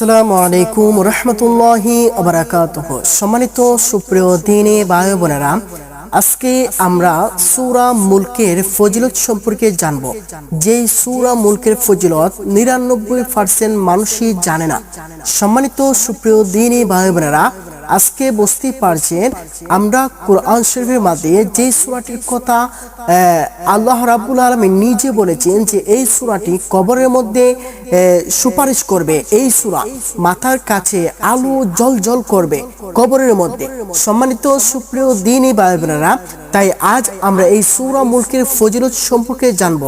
আসসালামু আলাইকুম রহমতুল্লাহি আবরাকাতুহ সম্মানিত সুপ্রিয় দিনে ভাই বোনেরা, আজকে আমরা সুরা মুলকের ফজিলত সম্পর্কে জানব। যেই সুরা মুলকের ফজিলত নিরানব্বই পার্সেন্ট মানুষই জানে না। সম্মানিত সুপ্রিয় দিনে ভাই বোনেরা, আজকে বুঝতেই পারছেন আমরা কোরআন শরীফের মাঝে যে সুরাটির কথা আল্লাহ রাবুল আলমী নিজে বলেছেন যে এই সুরাটি কবরের মধ্যে সুপারিশ করবে এই সুরা। মাথার কাছে আলো জল জল করবে কবরের মধ্যে। সম্মানিত সুপ্রিয় দিনই ভাই তাই আজ আমরা এই সুরা মুলকের ফজিলত সম্পর্কে জানব।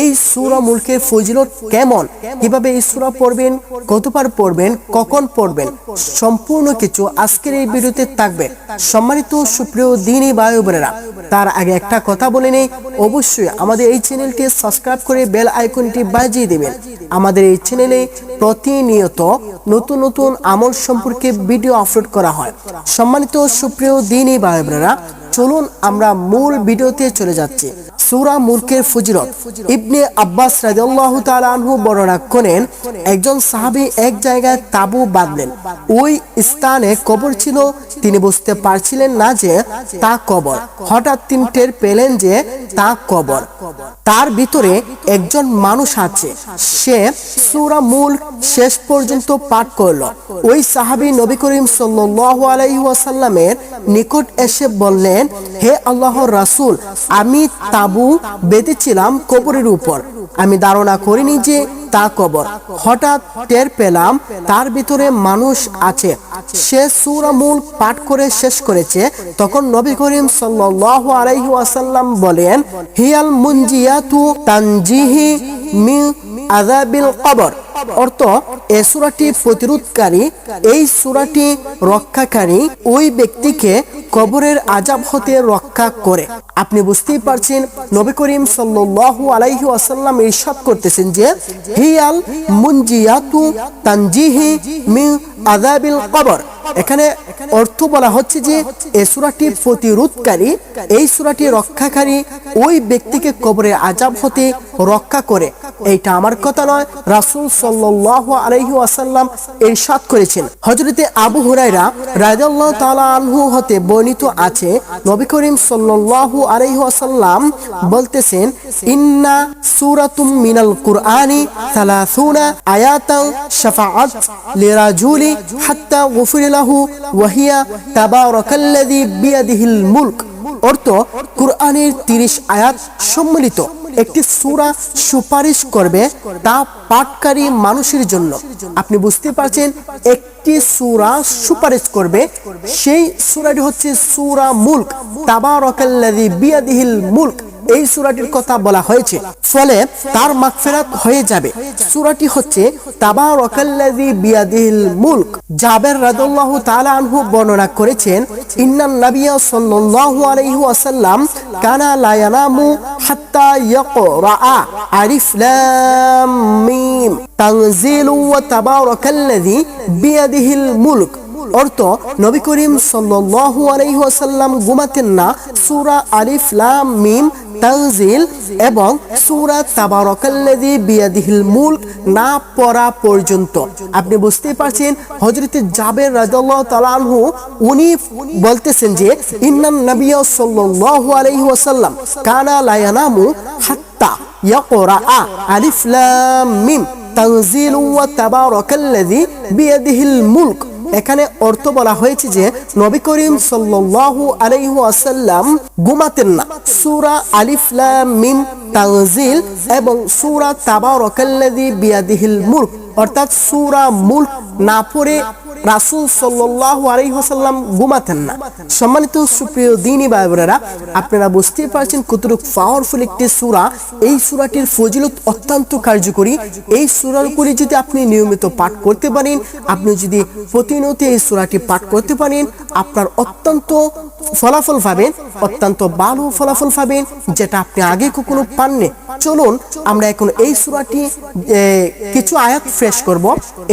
এই সুরা মুলকের ফজিলত কেমন? কীভাবে এই সুরা পড়বেন? কতবার পড়বেন? কখন পড়বেন? সম্পূর্ণ কিছু আজকের এই ভিডিওতে থাকবে। সম্মানিত সুপ্রিয় দিনই ভাই তার আগে একটা কথা বলে নেই। অবশ্যই আমাদের এই চ্যানেলটি সাবস্ক্রাইব করে বেল আইকনটি বাজিয়ে দেবেন। আমাদের এই চ্যানেলে প্রতিনিয়ত নতুন নতুন আমল সম্পর্কে ভিডিও আপলোড করা হয়। সম্মানিত সুপ্রিয় দিনই ভাই চলুন আমরা মূল ভিডিওতে চলে যাচ্ছি। সুরা মুলকের ফজিলত। ইবনে আব্বাস রাদিয়াল্লাহু তাআলা বর্ণনা করেন, একজন সাহাবী এক জায়গায় তাবু বাঁধলেন। ওই স্থানে কবর ছিল তিনি বুঝতে পারছিলেন না যে তা কবর। হঠাৎ তিনি টের পেলেন যে তা কবর। তার ভিতরে একজন মানুষ আছে। সে সূরা মূল শেষ পর্যন্ত পাঠ করল। ওই সাহাবী নবী করিম সাল্লাল্লাহু আলাইহি ওয়াসাল্লামের নিকট এসে বললেন, হে আল্লাহর রাসূল, আমি তাবু বেঁধেছিলাম কবরের উপর। আমি ধারণা করিনি যে তা কবর। হঠাৎ টের পেলাম তার ভিতরে মানুষ আছে। সে সুরামুল মূল পাঠ করে শেষ করেছে। তখন নবী করিম সাল্লাল্লাহু আলাইহি ওয়াসাল্লাম বলেন, হিয়াল মুনজিয়াতু তানজিহি মিন আযাবিল কবর। অর্থ, এ সূরাটি প্রতিরোধকারী, এই সূরাটি রক্ষাকারী ওই ব্যক্তিকে কবরের আজাব হতে রক্ষা করে। আপনি বুঝতেই পারছেন, নবী করিম সাল্লাল্লাহু আলাইহি ওয়াসাল্লাম ইরশাদ করতেছেন যে, হিয়াল মুনজিয়াতু তানজিহি মিন আযাবিল কবর। এখানে অর্থ বলা হচ্ছে যে, এ সূরাটি প্রতিরোধকারী, এই সূরাটি রক্ষাকারী ওই ব্যক্তিকে কবরের আজাব হতে রক্ষা করে। এইটা আমার কথা নয়, রাসূল সাল্লাল্লাহু আলাইহি ওয়াসাল্লাম ইরশাদ করেছেন। হযরতে আবু হুরায়রা রাদিয়াল্লাহু তাআলা আনহু হতে বর্ণিত আছে, নবী করিম সাল্লাল্লাহু আলাইহি ওয়াসাল্লাম বলতেছেন, ইন্না সূরাতুম মিনাল কুরআনি 30 আয়াতান শাফাআত লিরাজুলি হাত্তা গুফির লাহু ওয়া হিয়া তাবারাকাল্লাযী বিয়াদিহিল মুলক। অর্থ, কুরআনের 30 আয়াত সম্মিলিত। একটি সুরা সুপারিশ করবে তা পাঠকারী মানুষের জন্য। আপনি বুঝতে পারছেন, একটি সুরা সুপারিশ করবে, সেই সুরাটি হচ্ছে সুরা মুলক। তাবারকাল্লাযী বিয়াদিহিল মুলক। এই সূরাটির কথা বলা হয়েছে। ফলে তার মাগফিরাত হয়ে যাবে। সূরাটি হচ্ছে, তাবারাকাল্লাযী বিয়াদিহিল মুলক। জাবের রাদিয়াল্লাহু তাআলা আনহু বর্ণনা করেছেন, ইন্নান নাবিয়্যা সাল্লাল্লাহু আলাইহি ওয়াসাল্লাম কানা লা ইয়ানামু হাত্তা ইয়াকরা লাম মিম। তানজিলু ওয়া বিয়াদিহিল মুলক। অর্থ, নবী করিম সাল্লাল্লাহু আলাইহি ওয়াসাল্লাম ঘুমাতেন না, সূরা আলিফ লাম মিম তানজিল এবং সূরা তাবারাকাল্লাযী বিয়াদিহিল মুলক না পড়া পর্যন্ত। আপনি বুঝতেই পারছেন, হযরতে জাবের রাদিয়াল্লাহু তাআলা আনহু, উনি বলতেছেন যে, ইন্নান নাবিয়্যা সাল্লাল্লাহু আলাইহি ওয়াসাল্লাম কানা লা ইয়ানামু হাত্তা ইয়াকরা আলিফ লাম মিম। তানজিল ওয়া তাবারাকাল্লাযী বিয়াদিহিল মুলক। এখানে অর্থ বলা হয়েছে যে নবী করিম সাল্লাল্লাহু আলাইহি ওয়াসাল্লাম ঘুমাতেন না। সূরা আলিফ লাম মিম তানজিল এবং সূরা তাবারাকাল্লাযী বিয়াদিহিল মুলক, অর্থাৎ সূরা মুলক না পড়ে রাসূল সাল্লাল্লাহু আলাইহি ওয়াসাল্লাম ঘুমাতেন না। সম্মানিত সুপ্রিয় দিনী ভাই বোনেরা আপনারা বুঝতে পারছেন কতটুক পাওয়ারফুল একটি সুরা। এই সুরাটির ফজিলত অত্যন্ত কার্যকরী। এই সুরার উপরে যদি আপনি নিয়মিত পাঠ করতে পারেন, আপনি যদি প্রতিনিয়ত এই সুরাটি পাঠ করতে পারেন আপনার অত্যন্ত ফলাফল পাবেন, অত্যন্ত ভালো ফলাফল পাবেন, যেটা আপনি আগে কখনো পাননি। চলুন, আমরা এখন এই সুরাটি কিছু আয়াত ফ্রেশ করব।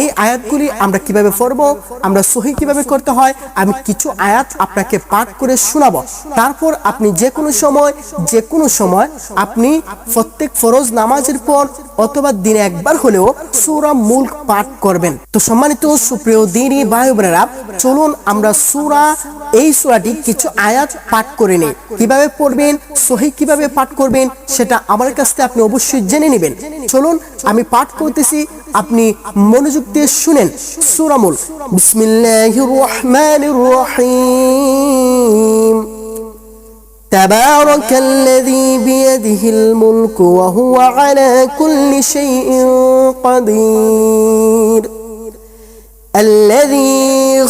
এই আয়াতগুলি আমরা কীভাবে পড়ব, আমরা সহি কীভাবে করতে হয়, আমি কিছু আয়াত আপনাকে পাঠ করে শোনাবো। তারপর আপনি যে কোনো সময়, যে কোনো সময় আপনি প্রত্যেক ফরজ নামাজের পর অথবা দিনে একবার হলেও সুরা মুল্ক পাঠ করবেন। তো সম্মানিত সুপ্রিয় দিনই ভাই বোনেরা চলুন আমরা সুরা এই সুরাটি কিছু আয়াত পাঠ করে নেই কিভাবে পড়বেন সহি কিভাবে পাঠ করবেন সেটা আমার কাছ থেকে আপনি অবশ্যই জেনে নেবেন চলুন আমি পাঠ করতেছি আপনি মনোযোগ দিয়ে শুনেন সুরামুল বিসমিল্লাহির রহমানির রহিম تبارك الذي بيده الملك وهو على كل شيء قدير الذي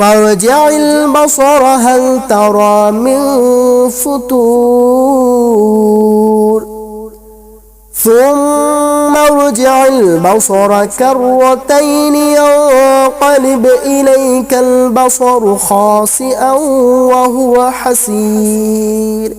فارجع البصر هل ترى من فتور ثم ارجع البصر كرتين ينقلب إليك البصر خاسئا وهو حسير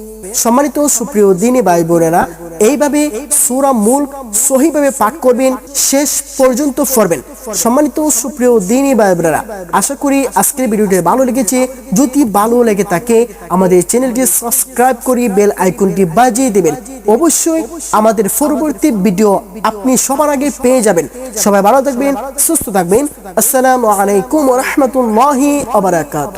সম্মানিত সুপ্রিয় দিনী ভাই বোনেরা এইভাবে সুরা মূল সহিভাবে পাঠ করবেন, শেষ পর্যন্ত পড়বেন। সম্মানিত সুপ্রিয় দিনী বোনেরা আশা করি আজকের ভিডিওটি ভালো লেগেছে। যদি ভালো লেগে থাকে, আমাদের চ্যানেলটি সাবস্ক্রাইব করি বেল আইকনটি বাজিয়ে দেবেন। অবশ্যই আমাদের পরবর্তী ভিডিও আপনি সবার আগে পেয়ে যাবেন। সবাই ভালো থাকবেন, সুস্থ থাকবেন। আসসালামু আলাইকুম রহমতুল্লাহি আবরাকাত